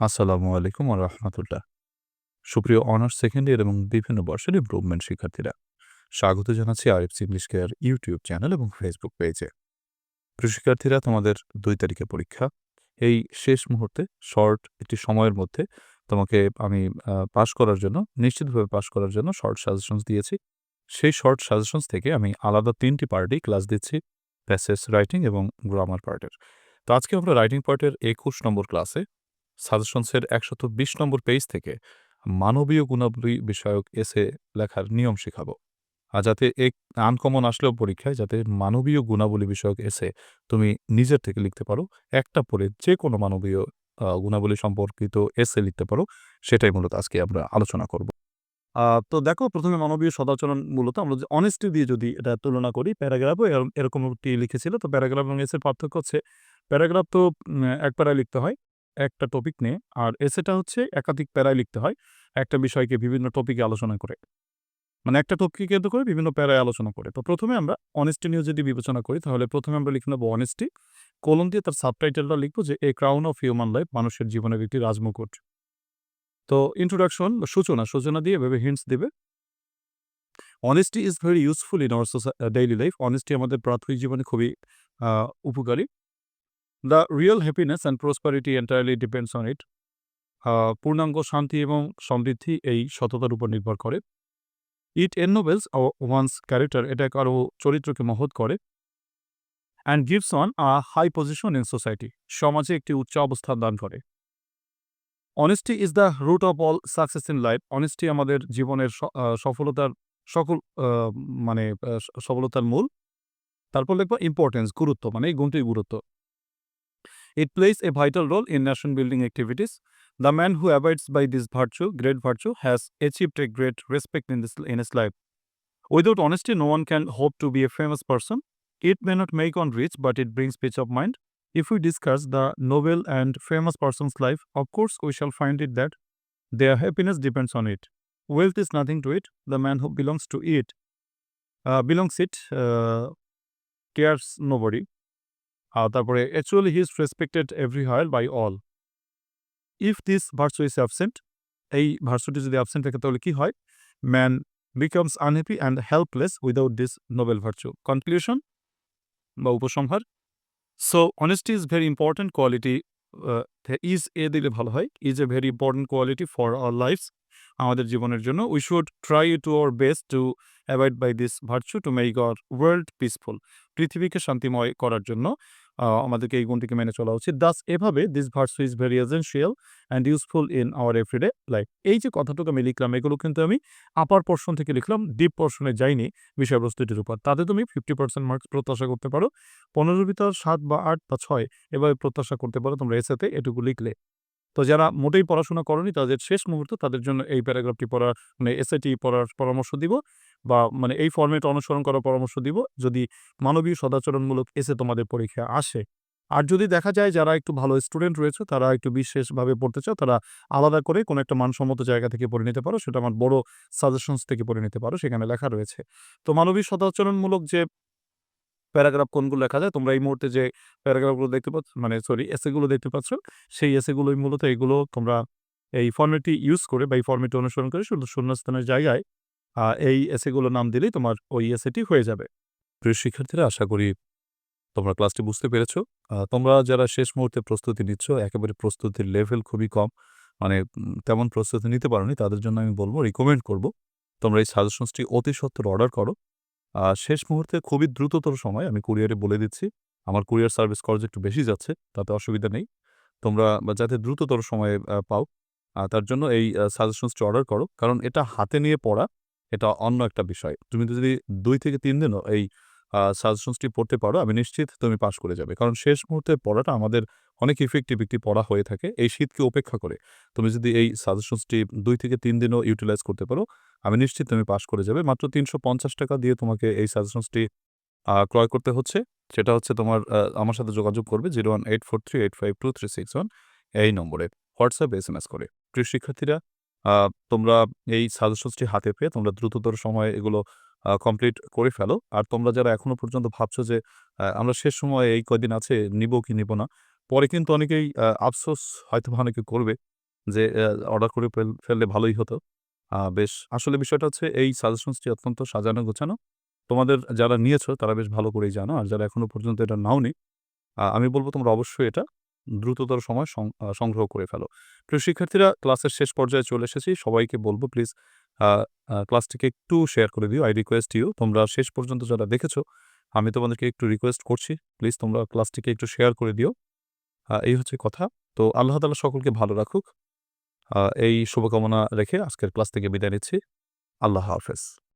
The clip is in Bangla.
আসসালামু আলাইকুম রাহমাতুল্লাহ। সুপ্রিয় অনার্স সেকেন্ড ইয়ার এবং বিভিন্ন বর্ষের ইম্প্রুভমেন্ট শিক্ষার্থীরা, স্বাগত জানাচ্ছি Arif's English care YouTube channel এবং ফেসবুক পেজে। প্রিয় শিক্ষার্থীরা তোমাদের দুই তারিখে পরীক্ষা। এই শেষ মুহূর্তে শর্ট একটি সময়ের মধ্যে তোমাকে আমি পাস করার জন্য নিশ্চিতভাবে পাস করার জন্য শর্ট সাজেশনস দিয়েছি। সেই শর্ট সাজেশনস থেকে আমি আলাদা ৩ টি পার্টেই ক্লাস দিচ্ছি। প্যাসেজ রাইটিং এবং গ্রামার পার্টের। তো আজকে আমরা রাইটিং পার্টের ২১ নম্বর ক্লাসে সাজেশনসের ১২০ নম্বর পেজ থেকে মানবীয় গুণাবলী বিষয়ক এসে লেখার নিয়ম শিখাবো। আর যাতে এক আনকমন আসলেও পরীক্ষায় যাতে মানবীয় গুণাবলী বিষয়ক এসে তুমি নিজের থেকে লিখতে পারো। একটা পড়ে যেকোনো মানবীয় আ গুণাবলী সম্পর্কিত এসে লিখতে পারো, সেটাই মূলত আজকে আমরা আলোচনা করব। তো দেখো প্রথমে মানবীয় সদাচরণ মূলত আমরা যে অনেস্টি দিয়ে যদি এটা তুলনা করি, প্যারাগ্রাফও এরকমটি লিখেছিল। তো প্যারাগ্রাফ এবং এসের পার্থক্য হচ্ছে প্যারাগ্রাফ তো এক প্যারায় লিখতে হয়, একটা টপিক নিয়ে। আর এসেটা হচ্ছে একাধিক প্যারায় লিখতে হয়, একটা বিষয়কে বিভিন্ন টপিকে আলোচনা করে। মানে একটা টপিককে কেন্দ্র করে বিভিন্ন প্যারায় আলোচনা করে। তো প্রথমে আমরা অনেস্টি নিয়ে যদি বিবেচনা করি তাহলে প্রথমে আমরা লিখে নেব অনেস্টি, কোলন দিয়ে তার সাবটাইটেলটা লিখব যে a crown of human life মানুষের জীবনের একটি রাজমুকুট। তো ইন্ট্রোডাকশন সূচনা, সূচনা দিয়ে এভাবে হিন্টস দিবে। Honesty is very useful in our daily life. Honesty আমাদের প্রাথমিক জীবনে খুবই উপকারী। The real happiness and prosperity entirely depends on it. পূর্ণাঙ্গ শান্তি এবং সমৃদ্ধি এই সততার উপর নির্ভর করে। ইট এননোবেলস আ ওয়ানস ক্যারেক্টার এটা কারও চরিত্রকে মহৎ করে। And gives on a high position in society. সমাজে একটি উচ্চ অবস্থান দান করে। Honesty is the root of all success in life. Honesty আমাদের জীবনের সফলতার সকল মানে সফলতার মূল। তারপর লিখব ইম্পোর্টেন্স গুরুত্ব মানে এই গুণটির গুরুত্ব। It plays a vital role in nation building activities. The man who abides by this virtue, great virtue, has achieved a great respect in, this, in his life. Without honesty, no one can hope to be a famous person. It may not make one rich, but it brings peace of mind. If we discuss the noble and famous person's life, of course, we shall find it that their happiness depends on it. Wealth is nothing to it. The man who belongs to it, uh, belongs it, uh, cares nobody. তারপরে actually he is respected everywhere by all. If this virtue is absent, এই ভার্চুটি যদি absent থাকে তাহলে কি হয়? Man becomes unhappy and helpless without this noble virtue. Conclusion বা উপসংহার so honesty is very important quality is a দিলে ভালো হয় is a very important quality for our life's আমাদের জীবনের জন্য we should try to our best to avoid by this virtue to make our world peaceful পৃথিবীকে শান্তিময় করার জন্য আমাদেরকে এই গুণটিকে মেনে চলা উচিত। দাস এভাবে this virtue is very essential and useful in our everyday life এই যে কথাটুকু আমি লিখলাম, এগুলো কিন্তু আমি আপার পোর্শন থেকে লিখলাম ডিপ পোর্শনে যাইনি বিষয়বস্তুটির উপর। তাতে তুমি ফিফটি পার্সেন্ট মার্কস প্রত্যাশা করতে পারো। পনেরোর ভিতর সাত বা আট বা ছয় এভাবে প্রত্যাশা করতে পারো তোমরা এসেতে এটুকু লিখলে। তো যারা মোটেই পড়াশোনা করনি, তাদের শেষ মুহূর্ত তাদের জন্য এই প্যারাগ্রাফটি পড়ার মানে এসএটি পড়ার পরামর্শ দিব। বা মানে এই ফর্মেট অনুসরণ করার পরামর্শ দিব। যদি মানবীয় সদাচরণমূলক এসে তোমাদের পরীক্ষা আসে। আর যদি দেখা যায় যারা একটু ভালো স্টুডেন্ট রয়েছে, তারা একটু বিশেষভাবে পড়তে চাও, তারা আলাদা করে কোনো একটা মানসম্মত জায়গা থেকে পড়ে নিতে পারো। সেটা আমার বড় সাজেশনস থেকে পড়ে নিতে পারো, সেখানে লেখা রয়েছে। তো মানবীয় সদাচরণমূলক যে প্যারাগ্রাফ কোনগুলো লেখা যায়, তোমরা এই মুহূর্তে যে প্যারাগ্রাফগুলো দেখতে পাচ্ছ মানে সরি এসেগুলো দেখতে পাচ্ছ, সেই এসেগুলোই মূলত এগুলো তোমরা এই ফর্মেটটি ইউজ করে বা এই ফর্মেটটি অনুসরণ করে শুধু শূন্যস্থানের জায়গায় এই এসেগুলো নাম দিলেই তোমার ওই এসেটি হয়ে যাবে। প্রিয় শিক্ষার্থীরা, আশা করি তোমরা ক্লাসটি বুঝতে পেরেছ। তোমরা যারা শেষ মুহূর্তে প্রস্তুতি নিচ্ছ, একেবারে প্রস্তুতির লেভেল খুবই কম। মানে তেমন প্রস্তুতি নিতে পারোনি, তাদের জন্য আমি বলব রিকমেন্ড করব। তোমরা এই সাজেশনসটি অতি সত্বর অর্ডার করো। শেষ মুহূর্তে খুবই দ্রুততর সময়, আমি কুরিয়ারে বলে দিচ্ছি। আমার কুরিয়ার সার্ভিস খরচ একটু বেশি যাচ্ছে, তাতে অসুবিধা নেই। তোমরা যাতে দ্রুততর সময়ে পাও তার জন্য এই সাজেশনসটি অর্ডার করো। কারণ এটা হাতে নিয়ে পড়া এটা অন্য একটা বিষয়। তুমি যদি দুই থেকে তিন দিনও এই সাজেশনসটি পড়তে পারো আমি নিশ্চিত তুমি পাশ করে যাবে। কারণ শেষ মুহূর্তে পড়াটা আমাদের অনেক ইফেক্টিভ একটি পড়া হয়ে থাকে এই শীতকে উপেক্ষা করে। তুমি যদি এই সাজেশনসটি দুই থেকে তিন দিনও ইউটিলাইজ করতে পারো আমি নিশ্চিত তুমি পাশ করে যাবে। মাত্র ৳৩৫০ দিয়ে তোমাকে এই সাজেশনসটি ক্রয় করতে হচ্ছে। সেটা হচ্ছে তোমার আমার সাথে যোগাযোগ করবে 01843852361 এই নম্বরে হোয়াটসঅ্যাপ, এসএমএস করে। প্রিয় শিক্ষার্থীরা তোমরা এই সাজেশনসটি হাতে পেয়ে তোমরা দ্রুততর সময়ে এগুলো কমপ্লিট করে ফেলো। আর তোমরা যারা এখনও পর্যন্ত ভাবছ যে আমরা শেষ সময়ে এই কয়দিন আছে নিবো কি নিবো না। পরে কিন্তু অনেকেই আফসোস হয়তোবা অনেকে করবে যে অর্ডার করে ফেললে ভালোই হতো। বেশ আসলে বিষয়টা হচ্ছে এই সাজেশনসটি অত্যন্ত সাজানো গোছানো। তোমাদের যারা নিয়েছো তারা বেশ ভালো করেই জানো। আর যারা এখনও পর্যন্ত এটা নাওনি, আমি বলব তোমরা অবশ্যই এটা দ্রুততর সময় সংগ্রহ করে ফেলো। প্রিয় শিক্ষার্থীরা ক্লাসের শেষ পর্যায়ে চলে এসেছি। সবাইকে বলব প্লিজ ক্লাসটিকে একটু শেয়ার করে দিও। আই রিকোয়েস্ট you তোমরা শেষ পর্যন্ত যারা দেখেছ, আমি তোমাদেরকে একটু রিকোয়েস্ট করছি। প্লিজ তোমরা ক্লাসটিকে একটু শেয়ার করে দিও। এই হচ্ছে কথা। তো আল্লাহ তালা সকলকে ভালো রাখুক। এই শুভকামনা রেখে আজকের ক্লাস থেকে বিদায় নিচ্ছি। আল্লাহ হাফেজ।